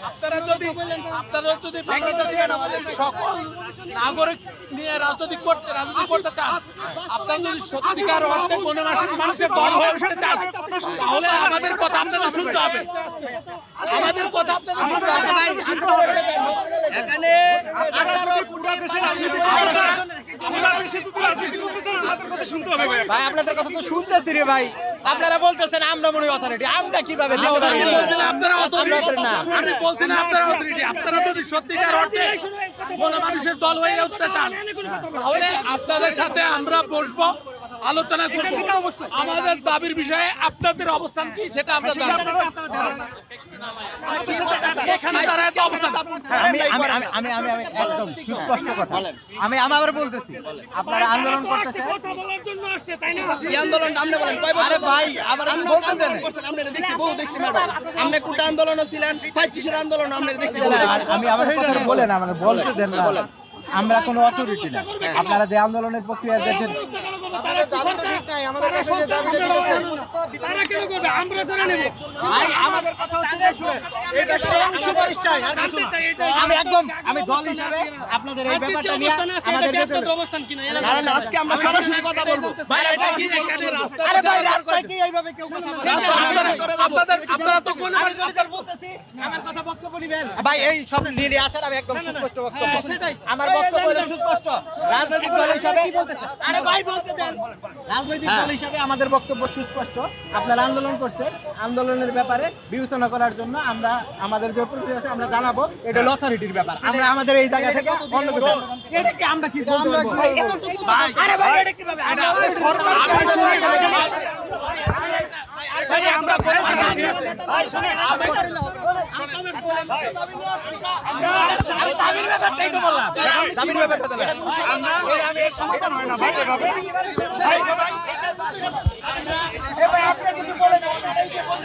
আপনারা যদি আপনারা যদি সকল নাগরিক নিয়ে রাজনৈতিক করতে রাজনীতি করতে চান আপনারা যদি সত্যিকার অর্থে কোনো মাসের মানুষের দল হয়ে উঠতে চান তাহলে আমাদের কথা আপনাদের শুনতে হবে। আমাদের কথা আপনাদের শুনতে হবে। এখানে আঠারো কোটি ভাই আপনাদের কথা তো শুনতেছি রে ভাই। আপনারা বলতেছেন আমরা মনে অথরিটি আমরা কীভাবে আমি বলছি না আপনারা অথরিটি না। আমি বলছি না আপনারা authority। আপনারা যদি সত্যিকার অর্থে মানুষের দল হয়ে উঠতে চান তাহলে আপনাদের সাথে আমরা বসবো আলোচনা করব। আমাদের দাবির বিষয়ে আপনাদের অবস্থান কি সেটা আমরা জানব। এখানে তারা এত অবস্থান আমি আমি আমি- আমি আমি আমি একদম সুস্পষ্ট কথা। আমি আমি আবার বলতেছি আপনারা আন্দোলন করতেছেন। এই আন্দোলনটা আপনি বলেন কয় বছর আরে ভাই আমার আমরা বলতে আন্দোলন করছেন আমরা দেখছি বহু দেখছি ম্যাডাম। আপনি কোটা আন্দোলন ছিলেন ফাইভ কিসের আন্দোলন আমরা দেখছি আমি আমার বলেন আমার বলতে দেন না আমরা কোনো অথরিটি না। আপনারা যে আন্দোলনের প্রক্রিয়া দেশের ভাই আমাদের কথা হচ্ছে যে শুনেন, এটা স্ট্রং সুপারিশ চাই। আর কিছু আমি একদম আমি দল হিসেবে আপনাদের এই ব্যাপারটা নিয়ে আমাদের যেতে হবে। কারণ আজকে আমরা সরাসরি কথা বলব। আরে ভাই? রাস্তায় কি এইভাবে কেউ কথা আপনাদের আপনারা তো কোন তার বলতেছি, আমার কথা বক্তব্য নিবেন। ভাই এই সব নিয়ে আসেন আমি একদম সুস্পষ্ট বক্তব্য আমার বক্তব্য হলো সুস্পষ্ট। রাজনৈতিক দল হিসাবে আরে ভাই বলতে দেন। রাজনৈতিক দল হিসাবে আমাদের বক্তব্য সুস্পষ্ট। আপনারা আন্দোলন করছে আন্দোলনের ব্যাপারে বিবেচনা করার জন্য আমরা আমাদের যে প্রক্রিয়া আছে আমরা জানাব এটা হলো অথরিটির ব্যাপার আমরা আমাদের এই জায়গা থেকে অন্য কোথাও এটা আমরা কি আরে ভাই এটা কীভাবে ভাই, আমরা ব্যাপারটাই তো বললাম